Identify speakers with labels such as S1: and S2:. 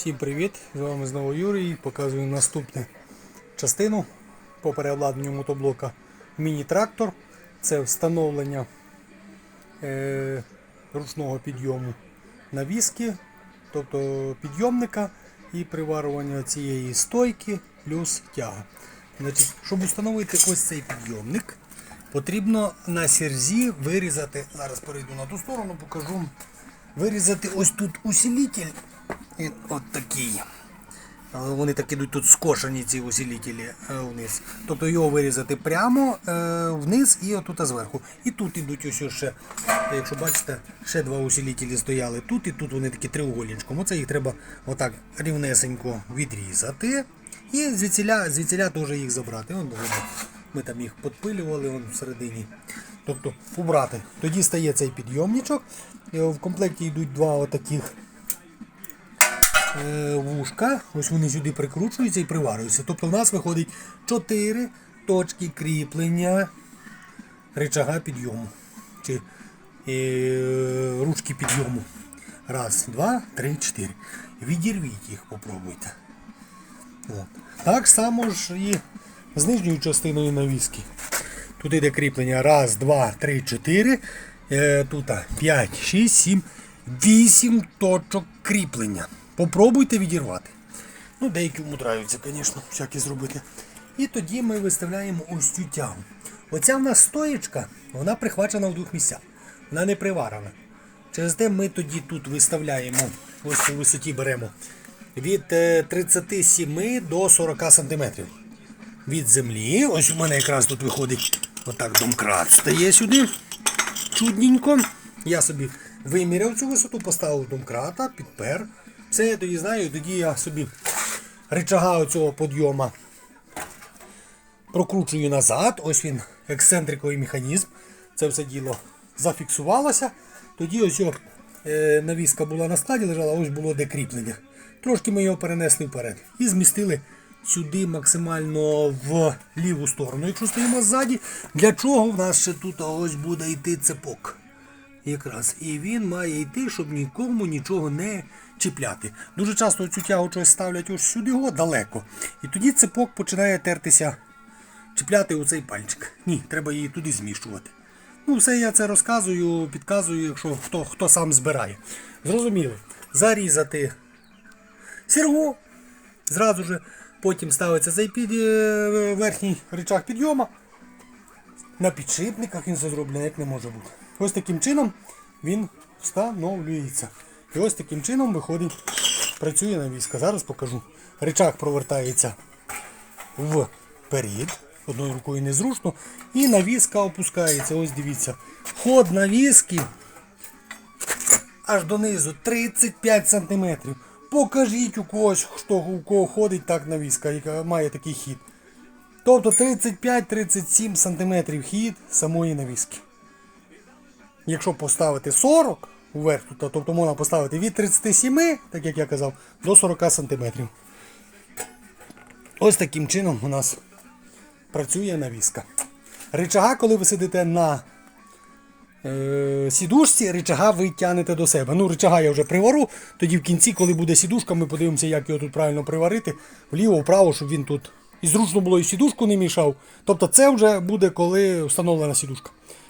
S1: Всім привіт! З вами знову Юрій. Показую наступну частину по переобладнанню мотоблока міні-трактор. Це встановлення е, ручного підйому навіски, тобто підйомника і приварювання цієї стойки плюс тяга. Значить, щоб встановити ось цей підйомник, потрібно на сірзі вирізати. Зараз перейду на ту сторону, покажу. Вирізати ось тут усилитель. Він от такий. Але Вони так ідуть тут скошені ці усилителі е, вниз. Тобто його вирізати прямо е, вниз і отут зверху. І тут ідуть ось ще, якщо бачите, ще два усилителі стояли тут і тут вони такі треугольничком. Оце їх треба отак рівнесенько відрізати. І звідсіля, звідсіля теж їх забрати. Вон, ми там їх підпилювали вон всередині. Тобто убрати. Тоді стає цей підйомничок. Е, В комплекті йдуть два отаких е, вушка, ось вони сюди прикручуються і приварюються. Тобто в нас виходить 4 точки кріплення рычага підйому. Чи е, ручки підйому. Раз, два, три, чотири. Відірвіть їх, попробуйте. От. Так само ж і з нижньою частиною навіски. Тут йде кріплення. Раз, два, три, чотири. Е, тут 5, 6, 7, 8 точок кріплення. Попробуйте відірвати. Ну, деякі вмудраються, звісно, всякі зробити. І тоді ми виставляємо ось цю тягу. Оця в нас стоєчка, вона прихвачена в двох місцях. Вона не приварена. Через те ми тоді тут виставляємо, ось у висоті беремо від е, 37 до 40 см. Від землі. Ось у мене якраз тут виходить отак домкрат стає сюди. Чудненько. Я собі виміряв цю висоту, поставив домкрата, підпер. Все, я тоді знаю, тоді я собі рычага оцього підйома прокручую назад. Ось він, ексцентриковий механізм. Це все діло зафіксувалося. Тоді ось його, е, навіска була на складі, лежала, ось було де кріплення. Трошки ми його перенесли вперед і змістили сюди максимально в ліву сторону. Якщо стоїмо ззаді, для чого в нас ще тут ось буде йти цепок? Якраз. І він має йти, щоб нікому нічого не чіпляти. Дуже часто цю тягу щось ставлять ось сюди, о, далеко. І тоді цепок починає тертися, чіпляти у цей пальчик. Ні, треба її туди зміщувати. Ну, все я це розказую, підказую, якщо хто, хто сам збирає. Зрозуміли. Зарізати сіргу, зразу же потім ставиться цей під, е, верхній рычаг підйома. На підшипниках він все зроблений, як не може бути. Ось таким чином він встановлюється. І ось таким чином виходить, працює навіска. Зараз покажу. Рычаг провертається вперед. Одною рукою незручно. І навіска опускається. Ось дивіться. Ход навіски аж донизу 35 см. Покажіть у когось, хто у кого ходить так навіска, яка має такий хід. Тобто 35-37 см хід самої навіски. Якщо поставити 40 вверх, тобто можна поставити від 37, так як я казав, до 40 см. Ось таким чином у нас працює навіска. Ричага, коли ви сидите на е, сідушці, ричага ви тягнете до себе. Ну, ричага я вже привару, тоді в кінці, коли буде сідушка, ми подивимося, як його тут правильно приварити, вліво, вправо, щоб він тут і зручно було і сідушку не мішав. Тобто це вже буде, коли встановлена сідушка.